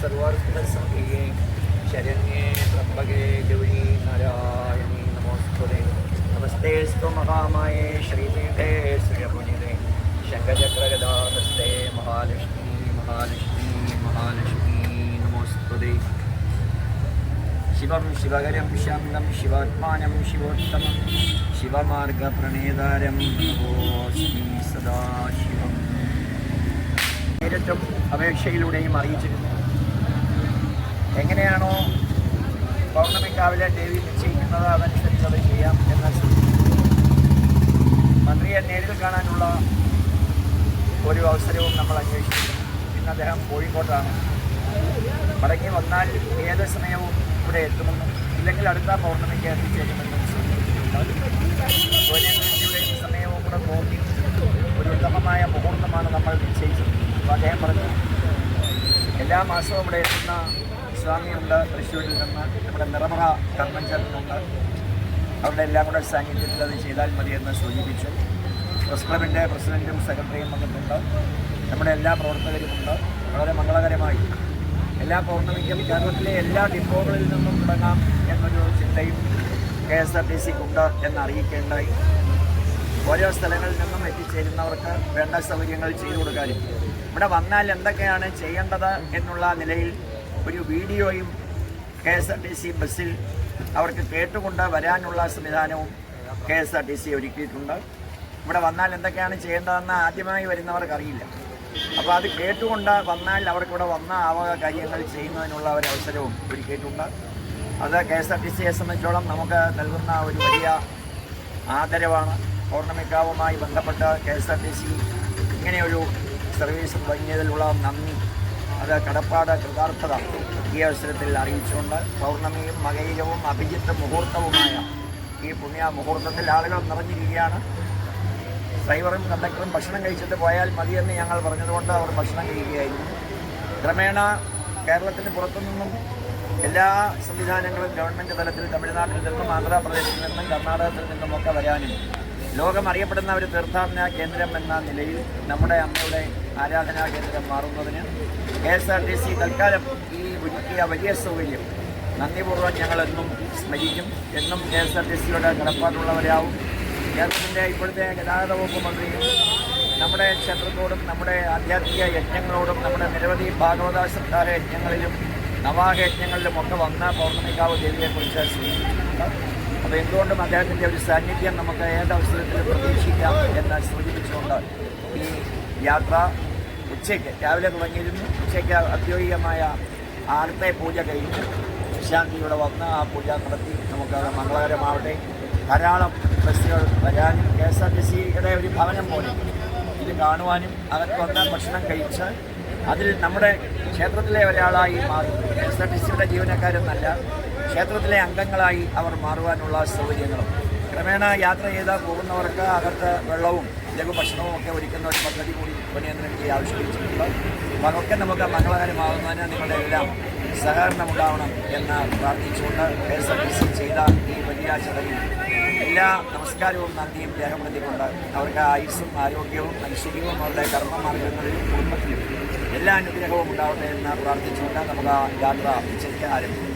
സർവാർത്ഥസംഖ്യേ ശരണ്യേ ത്രംബകേ ഗൗരി നാരായണീ നമോസ്തുതേ. നമസ്തേ സ്തു മഹാമായേ ശ്രീപീഠേ ശ്രീയമുനിതേ ശങ്കചക്രഗദാഹസ്തേ മഹാലക്ഷ്മി മഹാലക്ഷ്മി മഹാലക്ഷ്മി നമോസ്തുതേ. ശിവം ശിവകരം ശാന്തം ശിവാത്മാനം ശിവോത്തമം ശിവമാർഗപ്രണേതാരം നമോസ്മി സദാശിവം. നേരിട്ടും അപേക്ഷയിലൂടെയും അറിയിച്ചിരുന്നു. എങ്ങനെയാണോ പൗർണമി രാവിലെ ദേവി നിശ്ചയിക്കുന്നത് അതനുസരിച്ച് അത് ചെയ്യാം എന്ന മന്ത്രിയെ നേരിൽ കാണാനുള്ള ഒരു അവസരവും നമ്മൾ അന്വേഷിക്കുന്നു ഇന്ന് അദ്ദേഹം കോഴിക്കോട്ടാണ്. മടങ്ങി വന്നാൽ ഏത് സമയവും ഇവിടെ എത്തുമെന്നും ഇല്ലെങ്കിൽ അടുത്ത പൗർണമിക്ക് എത്തിച്ചേരുമെന്നും സൂര്യനെതിയുടെയും സമയവും കൂടെ നോക്കി ഒരു ഉത്തമമായ മുഹൂർത്തമാണ് നമ്മൾ നിശ്ചയിച്ചത്. അപ്പോൾ അദ്ദേഹം പറഞ്ഞു എല്ലാ മാസവും ഇവിടെ എത്തുന്ന സ്വാമിയുണ്ട് തൃശ്ശൂരിൽ നിന്ന് നമ്മുടെ നിറമറ കൺവെൻഷനിലുണ്ട് അവരുടെ എല്ലാം കൂടെ സാന്നിധ്യത്തിൽ അത് ചെയ്താൽ മതിയെന്ന് സൂചിപ്പിച്ചു. പ്രസ് ക്ലബിന്റെ പ്രസിഡന്റും സെക്രട്ടറിയും വന്നിട്ടുണ്ട്. നമ്മുടെ എല്ലാ പ്രവർത്തകരുമുണ്ട് വളരെ മംഗളകരമായി. എല്ലാ പൗർണമിക്കും കേരളത്തിലെ എല്ലാ ഡിപ്പോകളിൽ നിന്നും തുടങ്ങാം എന്നൊരു ചിന്തയും കെ എസ് ആർ ടി സിക്കുണ്ട് എന്ന് അറിയിക്കേണ്ടായി ഓരോ സ്ഥലങ്ങളിൽ നിന്നും എത്തിച്ചേരുന്നവർക്ക് വേണ്ട സൗകര്യങ്ങൾ ചെയ്തു കൊടുക്കാനും. ഇവിടെ വന്നാൽ എന്തൊക്കെയാണ് ചെയ്യേണ്ടത് എന്നുള്ള നിലയിൽ ഒരു വീഡിയോയും K S R T C ബസ്സിൽ അവർക്ക് കേട്ടുകൊണ്ട് വരാനുള്ള സംവിധാനവും K S R T C ഒരുക്കിയിട്ടുണ്ട്. ഇവിടെ വന്നാൽ എന്തൊക്കെയാണ് ചെയ്യേണ്ടതെന്ന് ആദ്യമായി വരുന്നവർക്ക് അറിയില്ല. അപ്പോൾ അത് കേട്ടുകൊണ്ട് വന്നാൽ അവർക്കിവിടെ വന്ന ആവക കാര്യങ്ങൾ ചെയ്യുന്നതിനുള്ള ഒരു അവസരവും ഒരുക്കിയിട്ടുണ്ട്. അത് കെ എസ് ആർ ടി സിയെ സംബന്ധിച്ചോളം നമുക്ക് നൽകുന്ന ഒരു വലിയ ആദരവാണ്. പൗർണമിക്കാവുമായി ബന്ധപ്പെട്ട് K S R T C ഇങ്ങനെയൊരു സർവീസ് തുടങ്ങിയതിലുള്ള നന്ദി. അത് കടപ്പാട് കൃതാർത്ഥത ഈ അവസരത്തിൽ അറിയിച്ചുകൊണ്ട് പൗർണമിയും മകയിലവും അഭിജിത്ത് മുഹൂർത്തവുമായ ഈ പുണ്യ മുഹൂർത്തത്തിൽ ആളുകൾ നിറഞ്ഞിരിക്കുകയാണ്. ഡ്രൈവറും കണ്ടക്ടറും ഭക്ഷണം കഴിച്ചിട്ട് പോയാൽ മതിയെന്ന് ഞങ്ങൾ പറഞ്ഞതുകൊണ്ട് അവർ ഭക്ഷണം കഴിക്കുകയായിരുന്നു. ക്രമേണ കേരളത്തിന് പുറത്തുനിന്നും എല്ലാ സംവിധാനങ്ങളും ഗവൺമെന്റ് തലത്തിൽ തമിഴ്നാട്ടിൽ നിന്നും ആന്ധ്രാപ്രദേശിൽ നിന്നും കർണാടകത്തിൽ നിന്നുമൊക്കെ വരാനും ലോകം അറിയപ്പെടുന്ന ഒരു തീർത്ഥാടന കേന്ദ്രം എന്ന നിലയിൽ നമ്മുടെ അമ്മയുടെ ആരാധനാ കേന്ദ്രം മാറുന്നതിന് K S R T C തൽക്കാലം ഈ ഒരുക്കിയ വലിയ സൗകര്യം നന്ദിപൂർവം ഞങ്ങളെന്നും സ്മരിക്കും. എന്നും കെ എസ് ആർ ടി സിയുടെ കടപ്പാടുള്ളവരാവും. കേരളത്തിന്റെ ഇപ്പോഴത്തെ ഗതാഗത വകുപ്പ് മന്ത്രിയും നമ്മുടെ ക്ഷേത്രത്തോടും നമ്മുടെ ആധ്യാത്മിക യജ്ഞങ്ങളോടും നമ്മുടെ നിരവധി ഭാഗവത സർക്കാർ യജ്ഞങ്ങളിലും നവാഹ യജ്ഞങ്ങളിലും ഒക്കെ വന്ന പൗർണമികാവ് ദേവിയെക്കുറിച്ച് അപ്പോൾ എന്തുകൊണ്ടും അദ്ദേഹത്തിന്റെ ഒരു സാന്നിധ്യം നമുക്ക് ഏത് അവസരത്തിലും പ്രതീക്ഷിക്കാം എന്ന് സൂചിപ്പിച്ചുകൊണ്ട് ഈ യാത്ര ഉച്ചയ്ക്ക് രാവിലെ തുടങ്ങിയിരുന്നു. ഉച്ചയ്ക്ക് ഔദ്യോഗികമായ ആർത്തെ പൂജ കഴിഞ്ഞ്. വിശാന്തിയുടെ വന്ന് ആ പൂജ നടത്തി. നമുക്ക് മംഗളകരമാവട്ടെ ധാരാളം ബസ്സുകൾ വരാനും കെ എസ് ആർ ടി സിയുടെ ഒരു ഭവനം പോലെ ഇത് കാണുവാനും അവർക്ക് വന്ന് ഭക്ഷണം കഴിച്ച് അതിൽ നമ്മുടെ ക്ഷേത്രത്തിലെ ഒരാളായി മാറി. കെ എസ് ആർ ടി സിയുടെ ജീവനക്കാരെന്നല്ല. ക്ഷേത്രത്തിലെ അംഗങ്ങളായി അവർ മാറുവാനുള്ള സൗകര്യങ്ങളും. ക്രമേണ യാത്ര ചെയ്ത് പോകുന്നവർക്ക് അകത്ത് വെള്ളവും ലഘുഭക്ഷണവും ഒക്കെ ഒരുക്കുന്ന ഒരു പദ്ധതി കൂടി പുനേന്ദ്രനിക്ക് ആവിഷ്കരിച്ചിട്ടുണ്ട്. അതൊക്കെ നമുക്ക് മംഗളകരമാകുന്നതിന് നിങ്ങളുടെ എല്ലാം സഹകരണം ഉണ്ടാവണം എന്ന് പ്രാർത്ഥിച്ചുകൊണ്ട് K S R T C ചെയ്ത ഈ വലിയ ചടങ്ങിൽ എല്ലാ നമസ്കാരവും നന്ദിയും രേഖപ്പെടുത്തിക്കൊണ്ട് അവർക്ക് ആയുസ്സും ആരോഗ്യവും ഐശ്വര്യവും അവരുടെ കർമ്മമാർഗങ്ങളിലും കുടുംബത്തിലും എല്ലാ അനുഗ്രഹവും ഉണ്ടാവട്ടെ എന്ന് പ്രാർത്ഥിച്ചുകൊണ്ട് നമുക്ക് ആ യാത്ര ഉച്ചയ്ക്ക് ആരംഭിക്കും.